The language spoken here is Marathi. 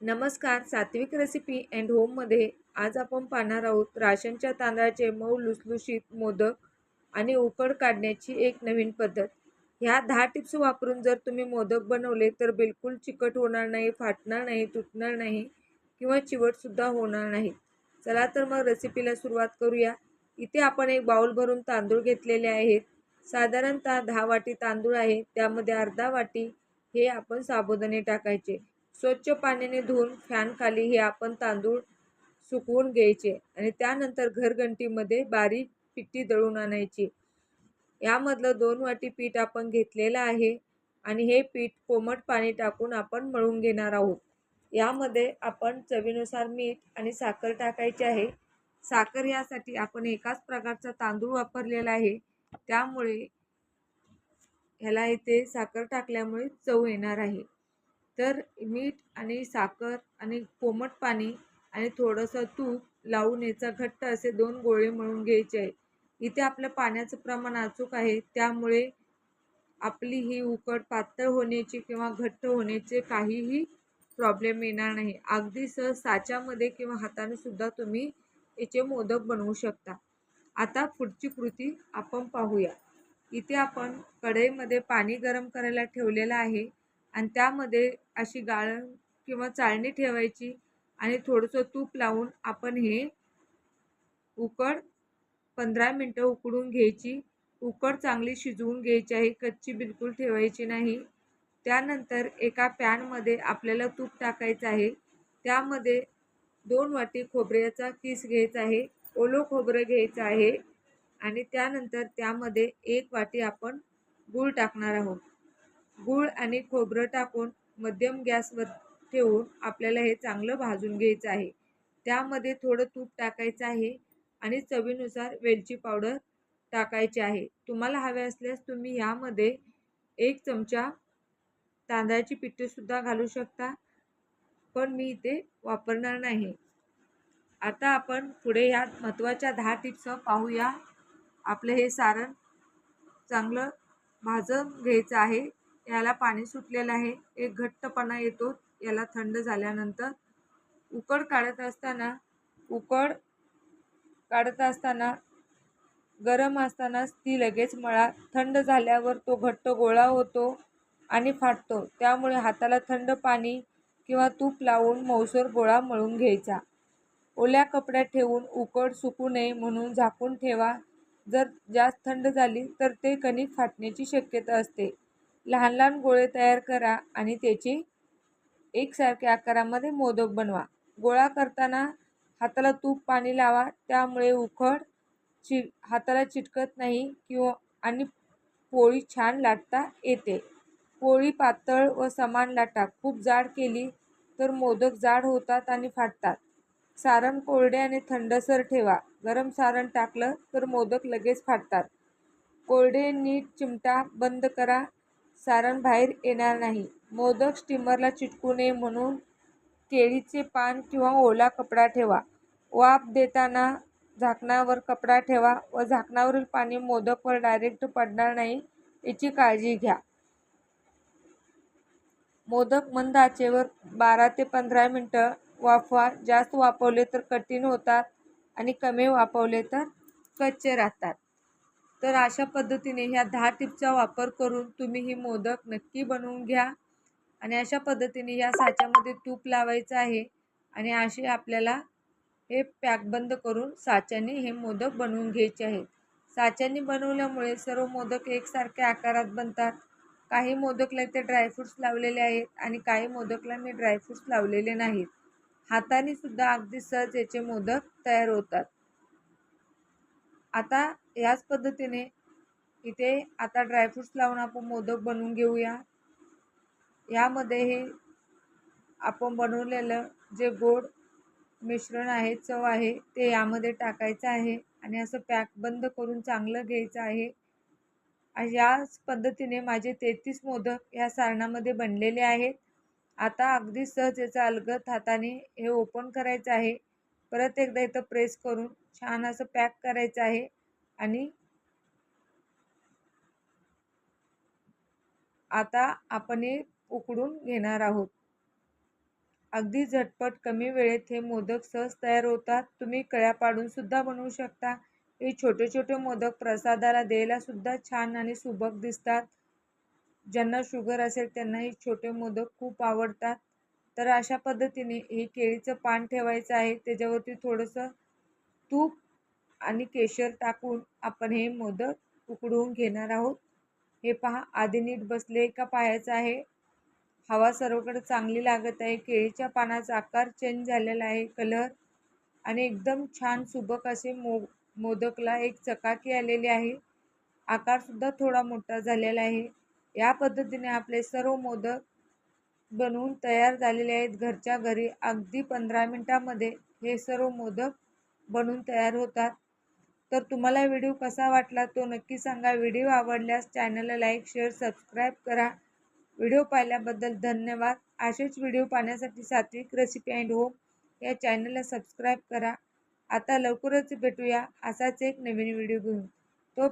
नमस्कार सात्विक रेसिपी अँड होममध्ये आज आपण पाहणार आहोत राशनच्या तांदळाचे मऊ लुसलुशीत मोदक आणि उकड काढण्याची एक नवीन पद्धत. ह्या दहा टिप्स वापरून जर तुम्ही मोदक बनवले तर बिलकुल चिकट होणार नाही फाटणार नाही तुटणार नाही किंवा चिवटसुद्धा होणार नाही. चला तर मग रेसिपीला सुरुवात करूया. इथे आपण एक बाऊल भरून तांदूळ घेतलेले आहेत. साधारणतः दहा वाटी तांदूळ आहे. त्यामध्ये अर्धा वाटी हे आपण साबुदाणे टाकायचे. स्वच्छ पाण्याने धुवून फॅनखाली हे आपण तांदूळ सुकवून घ्यायचे आणि त्यानंतर घरघंटीमध्ये बारीक पिट्टी दळून आणायची. यामधलं दोन वाटी पीठ आपण घेतलेलं आहे आणि हे पीठ कोमट पाणी टाकून आपण मळून घेणार आहोत. यामध्ये आपण चवीनुसार मीठ आणि साखर टाकायची आहे. साखर यासाठी आपण एकाच प्रकारचा तांदूळ वापरलेला आहे. त्यामुळे ह्याला इथे साखर टाकल्यामुळे चव येणार आहे. तर मीठ आणि साखर आणि कोमट पाणी आणि थोडंसं तूप लावून याचा घट्ट असे दोन गोळे मळून घ्यायचे आहे. इथे आपलं पाण्याचं प्रमाण अचूक आहे त्यामुळे आपली ही उकड पातळ होण्याची किंवा घट्ट होण्याचे काहीही प्रॉब्लेम येणार नाही. अगदी सहज साच्यामध्ये किंवा हाताने सुद्धा तुम्ही याचे मोदक बनवू शकता. आता पुढची कृती आपण पाहूया. इथे आपण कढईमध्ये पाणी गरम करायला ठेवलेलं आहे. आणि त्यामध्ये अशी गाळण किंवा चाळणी ठेवायची आणि थोडंसं तूप लावून आपण हे उकड पंधरा मिनटं उकडून घ्यायची. उकड चांगली शिजवून घ्यायची आहे. कच्ची बिलकुल ठेवायची नाही. त्यानंतर एका पॅनमध्ये आपल्याला तूप टाकायचं आहे. त्यामध्ये दोन वाटी खोबऱ्याचा किस घ्यायचा आहे. ओलो खोबरं घ्यायचं आहे. आणि त्यानंतर त्यामध्ये एक वाटी आपण गूळ टाकणार आहोत. गूळ आणि खोबरं टाकून मध्यम गॅसवर ठेवून आपल्याला हे चांगलं भाजून घ्यायचं आहे. त्यामध्ये थोडं तूप टाकायचं आहे आणि चवीनुसार वेलची पावडर टाकायची आहे. तुम्हाला हवे असल्यास तुम्ही यामध्ये एक चमचा तांदळाची पिठीसुद्धा घालू शकता पण मी इथे वापरणार नाही. आता आपण पुढे ह्या महत्त्वाच्या दहा टिप्स पाहूया. आपलं हे सारण चांगलं भाजून घ्यायचं आहे. याला पाणी सुटलेलं आहे. एक घट्टपणा येतो. याला थंड झाल्यानंतर उकड काढत असताना उकड काढत असताना गरम असतानाच ती लगेच मळा. थंड झाल्यावर तो घट्ट गोळा होतो आणि फाटतो. त्यामुळे हाताला थंड पाणी किंवा तूप लावून मौसर गोळा मळून घ्यायचा. ओल्या कपड्यात ठेवून उकड सुकू नये म्हणून झाकून ठेवा. जर जास्त थंड झाली तर ते कणिक फाटण्याची शक्यता असते. लहान लहान गोळे तयार करा आणि त्याचे एकसारख्या आकारामध्ये मोदक बनवा. गोळा करताना हाताला तूप पाणी लावा. त्यामुळे उखड चि हाताला चिटकत नाही किंवा आणि पोळी छान लाटता येते. पोळी पातळ व समान लाटा. खूप जाड केली तर मोदक जाड होतात आणि फाटतात. सारण कोरडे आणि थंडसर ठेवा. गरम सारण टाकलं तर मोदक लगेच फाटतात. कोरडे नीट चिमटा बंद करा. सारण बाहेर येणार नाही. मोदक स्टीमरला चिटकू नये म्हणून केळीचे पान किंवा ओला कपडा ठेवा. वाफ देताना झाकणावर कपडा ठेवा व झाकणावरील पाणी मोदकवर डायरेक्ट पडणार नाही याची काळजी घ्या. मोदक मंद आचेवर बारा ते पंधरा मिनटं वाफवा. जास्त वापरले तर कठीण होतात आणि कमी वाफवले तर कच्चे राहतात. तर अशा पद्धतीने ह्या दहा टिपचा वापर करून तुम्ही ही मोदक नक्की बनवून घ्या. आणि अशा पद्धतीने या साच्यामध्ये तूप लावायचं आहे. आणि असे आपल्याला हे पॅक बंद करून साच्याने हे मोदक बनवून घ्यायचे आहेत. साच्याने बनवल्यामुळे सर्व मोदक एकसारख्या आकारात बनतात. काही मोदकला इथे ड्रायफ्रूट्स लावलेले आहेत आणि काही मोदकला मी ड्रायफ्रूट्स लावलेले नाहीत. हाताने सुद्धा अगदी सहज याचे मोदक तयार होतात. आता याच पद्धतीने इथे आता ड्रायफ्रूट्स लावून आपण मोदक बनवून घेऊया. यामध्ये हे आपण बनवलेलं जे गोड मिश्रण आहे चव आहे ते यामध्ये टाकायचं आहे आणि असं पॅक बंद करून चांगलं घ्यायचं आहे. याच पद्धतीने माझे तेहतीस मोदक या सारणामध्ये बनलेले आहेत. आता अगदी सहज याचा अलगद हाताने हे ओपन करायचं आहे. परत एकदा इथं प्रेस करून छान असं पॅक करायचं आहे आणि आता आपण हे उकडून घेणार आहोत. अगदी झटपट कमी वेळेत हे मोदक सहज तयार होतात. तुम्ही कळ्या पाडून सुद्धा बनवू शकता. हे छोटे छोटे मोदक प्रसादाला द्यायला सुद्धा छान आणि सुबक दिसतात. ज्यांना शुगर असेल त्यांना हे छोटे मोदक खूप आवडतात. तर अशा पद्धतीने हे केळीचं पान ठेवायचं आहे. त्याच्यावरती थोडंसं तूप आणि केशर टाकून आपण हे मोदक उकडवून घेणार आहोत. हे पहा आधी नीट बसले का पाहायचं आहे. हवा सर्वकडे चांगली लागत आहे. केळीच्या पानाचा आकार चेंज झालेला आहे. कलर आणि एकदम छान सुबक असे मो मोदकला एक चकाकी आलेली आहे. आकारसुद्धा थोडा मोठा झालेला आहे. या पद्धतीने आपले सर्व मोदक बनवून तयार झालेले आहेत. घरच्या घरी अगदी पंधरा मिनटामध्ये हे सर्व मोदक बनवून तयार होतात. तर तुम्हाला व्हिडिओ कसा वाटला तो नक्की सांगा. व्हिडिओ आवडल्यास चॅनलला लाईक शेअर सबस्क्राईब करा. व्हिडिओ पाहिल्याबद्दल धन्यवाद. असेच व्हिडिओ पाहण्यासाठी सात्विक रेसिपी अँड होम या चॅनलला सबस्क्राईब करा. आता लवकरच भेटूया असाच एक नवीन व्हिडिओ घेऊन. तो